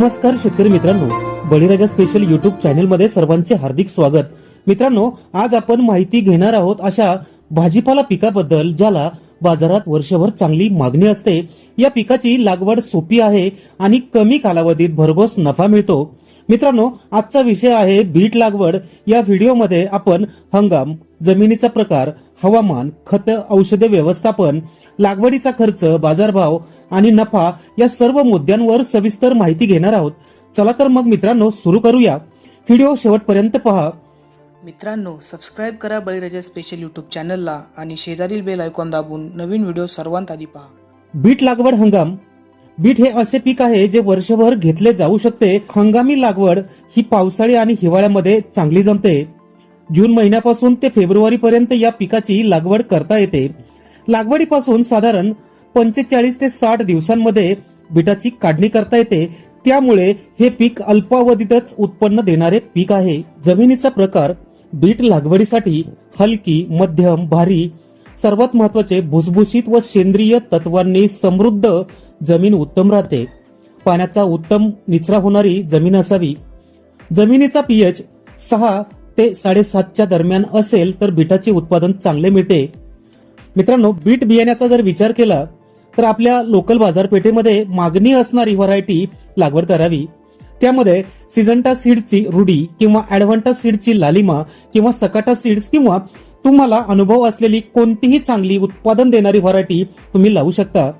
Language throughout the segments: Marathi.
नमस्कार शेतकरी मित्रांनो. बळीराजा स्पेशल युट्यूब चॅनलमध्ये सर्वांचे हार्दिक स्वागत. मित्रांनो आज आपण माहिती घेणार आहोत अशा भाजीपाला पिकाबद्दल ज्याला बाजारात वर्षभर चांगली मागणी असते. या पिकाची लागवड सोपी आहे आणि कमी कालावधीत भरघोस नफा मिळतो. मित्रांनो आजचा विषय आहे बीट लागवड. या व्हिडिओमध्ये आपण हंगाम जमिनीचा प्रकार हवामान खत औषधे व्यवस्थापन लागवडीचा खर्च बाजारभाव आणि नफा या सर्व मुद्द्यांवर सविस्तर माहिती घेणार आहोत. चला तर मग मित्रांनो सुरू करूया. व्हिडिओ शेवटपर्यंत पहा. मित्रांनो सबस्क्राईब करा बळीराजा स्पेशल यूट्यूब चॅनलला आणि शेजारील बेल आयकॉन दाबून नवीन व्हिडिओ सर्वांत आधी पहा. बीट लागवड हंगाम. बीट हे असे पीक आहे जे वर्षभर घेतले जाऊ शकते. हंगामी लागवड ही पावसाळी आणि हिवाळ्यामध्ये चांगली जमते. जून महिन्यापासून ते फेब्रुवारी पर्यंत या पिकाची लागवड करता येते. लागवडीपासून साधारण पंचेचाळीस ते साठ दिवसांमध्ये बिटाची काढणी करता येते. त्यामुळे हे पीक अल्पावधीतच उत्पन्न देणारे पीक आहे. जमिनीचा प्रकार बीट लागवडीसाठी हलकी मध्यम भारी सर्वात महत्त्वाचे भुसभुशीत व सेंद्रिय तत्वांनी समृद्ध जमीन उत्तम राहते. पाण्याचा उत्तम निचरा होणारी जमीन असावी. जमिनीचा पीएच सहा ते साडेसातच्या दरम्यान असेल तर बीटाचे उत्पादन चांगले मिळते. मित्रांनो बीट बियाण्याचा जर विचार केला तर आपल्या लोकल बाजारपेठेमध्ये मागणी असणारी व्हरायटी लागवड करावी. त्यामध्ये सिजंटा सीडची रुडी किंवा ऍडव्हान्टा सीडची लालिमा किंवा सकाटा सीड्स किंवा तुम्हाला अनुभव असलेली कोणतीही चांगली उत्पादन देणारी व्हरायटी तुम्ही लावू शकता.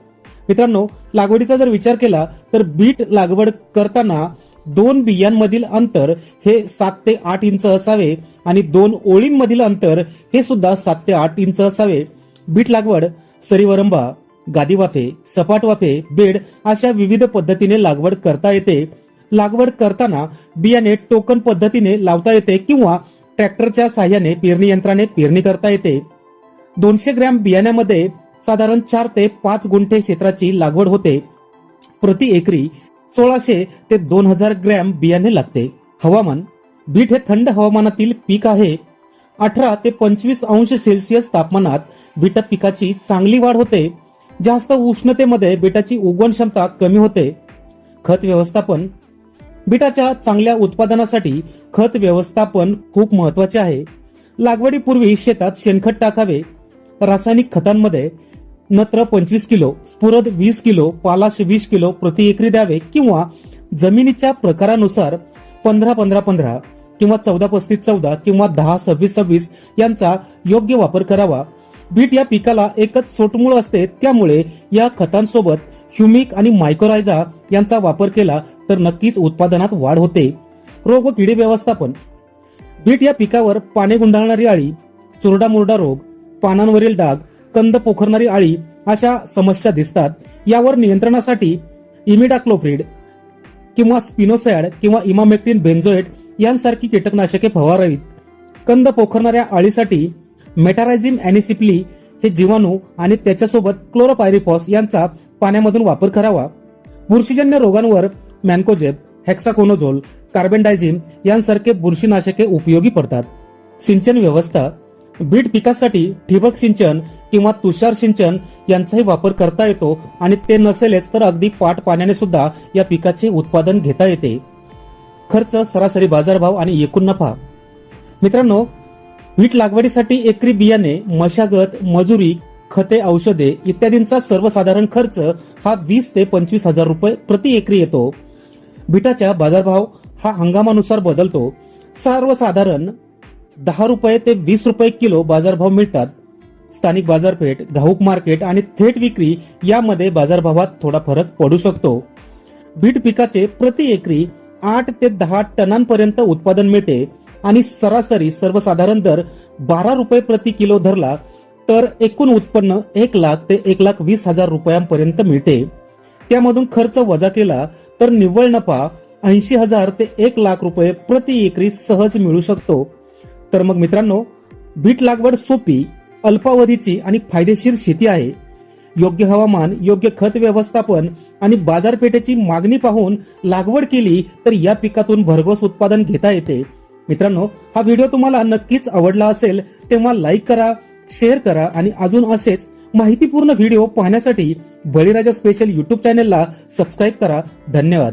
मित्रांनो लागवडीचा जर विचार केला तर बीट लागवड करताना दोन बियांमधील अंतर हे सात ते आठ इंच असावे आणि दोन ओळींमधील अंतर हे सुद्धा सात ते आठ इंच असावे. बीट लागवड सरीवरंबा गादी वाफे सपाट वाफे बेड अशा विविध पद्धतीने लागवड करता येते. लागवड करताना बियाणे टोकन पद्धतीने लावता येते किंवा ट्रॅक्टरच्या साह्याने पेरणी यंत्राने पेरणी करता येते. दोनशे ग्रॅम बियाण्यामध्ये साधारण चार ते पाच गुंठे क्षेत्राची लागवड होते. प्रति एकरी सोळाशे ते दोन हजार ग्रॅम बियाणे लागते. हवामान बीट हे थंड हवामानातील पीक आहे. अठरा ते पंचवीस अंश सेल्सिअस तापमानात बीट पिकाची चांगली वाढ होते. जास्त उष्णतेमध्ये बीटाची उगवण क्षमता कमी होते. खत व्यवस्थापन बीटाच्या चांगल्या उत्पादनासाठी खत व्यवस्थापन खूप महत्त्वाचे आहे. लागवडीपूर्वी शेतात शेणखत टाकावे. रासायनिक खतांमध्ये नत्र पंचवीस किलो स्फुरद वीस किलो पालाश वीस किलो प्रति एकरी द्यावे किंवा जमिनीच्या प्रकारानुसार पंधरा पंधरा पंधरा किंवा चौदा पस्तीस चौदा किंवा दहा सव्वीस सव्वीस यांचा योग्य वापर करावा. बीट या पिकाला एकच सोटमूळ असते त्यामुळे या खतांसोबत ह्युमिक आणि मायक्रोरायझा यांचा वापर केला तर नक्कीच उत्पादनात वाढ होते. रोग व किडी व्यवस्थापन. बीट या पिकावर पाने गुंडाळणारी आळी चुरडा मुरडा रोग पानांवरील डाग कंद पोखरणारी आळी अशा समस्या दिसतात. यावर नियंत्रणासाठी इमिडाक्लोफ्रीड किंवा स्पिनोसॅड किंवा इमामेक्टिन बेन्झोएट यांसारखी कीटकनाशके फवारावीत. कंद पोखरणाऱ्या आळीसाठी मेटारायझिन अॅनिसिप्ली हे जीवाणू आणि त्याच्यासोबत क्लोरोपायरिफॉस यांचा पाण्यामधून वापर करावा. बुरशीजन्य रोगांवर मॅन्कोजेब हेक्साकोनोझोल कार्बनडायझिम यांसारखे बुरशीनाशके उपयोगी पडतात. सिंचन व्यवस्था. बीट पिकासाठी ठिबक सिंचन किंवा तुषार सिंचन यांचाही वापर करता येतो आणि ते नसेलच तर अगदी पाट पाण्याने सुद्धा या पिकाचे उत्पादन घेता येते. खर्च सरासरी बाजारभाव आणि एकूण नफा. मित्रांनो वीट लागवडीसाठी एकरी बियाणे मशागत मजुरी खते औषधे इत्यादींचा सर्वसाधारण खर्च हा वीस ते पंचवीस हजार रुपये प्रति एकरी येतो. बीटाच्या बाजारभाव हा हंगामानुसार बदलतो. सर्वसाधारण दहा रुपये ते वीस रुपये किलो बाजारभाव मिळतात. स्थानिक बाजारपेठ घाऊक मार्केट आणि थेट विक्री यामध्ये बाजारभावात थोडा फरक पडू शकतो. बीट पिकाचे प्रति एकरी आठ ते दहा टनांपर्यंत उत्पादन मिळते आणि सरासरी सर्वसाधारण दर बारा रुपये प्रति किलो धरला तर एकूण उत्पन्न एक लाख ते एक लाख वीस हजार रुपयांपर्यंत मिळते. त्यामधून खर्च वजा केला तर निव्वळ नफा ऐंशी हजार ते एक लाख रुपये प्रति एकरी सहज मिळू शकतो. तर मग मित्रांनो बीट लागवड सोपी अल्पावधीची आणि फायदेशीर शेती आहे. योग्य हवामान योग्य खत व्यवस्थापन आणि बाजारपेठेची मागणी पाहून लागवड केली तर या पिकातून भरघोस उत्पादन घेता येते. मित्रांनो हा व्हिडिओ तुम्हाला नक्कीच आवडला असेल तेव्हा लाईक करा शेअर करा आणि अजून असेच माहितीपूर्ण व्हिडिओ पाहण्यासाठी बळीराजा स्पेशल युट्यूब चॅनेलला सबस्क्राईब करा. धन्यवाद.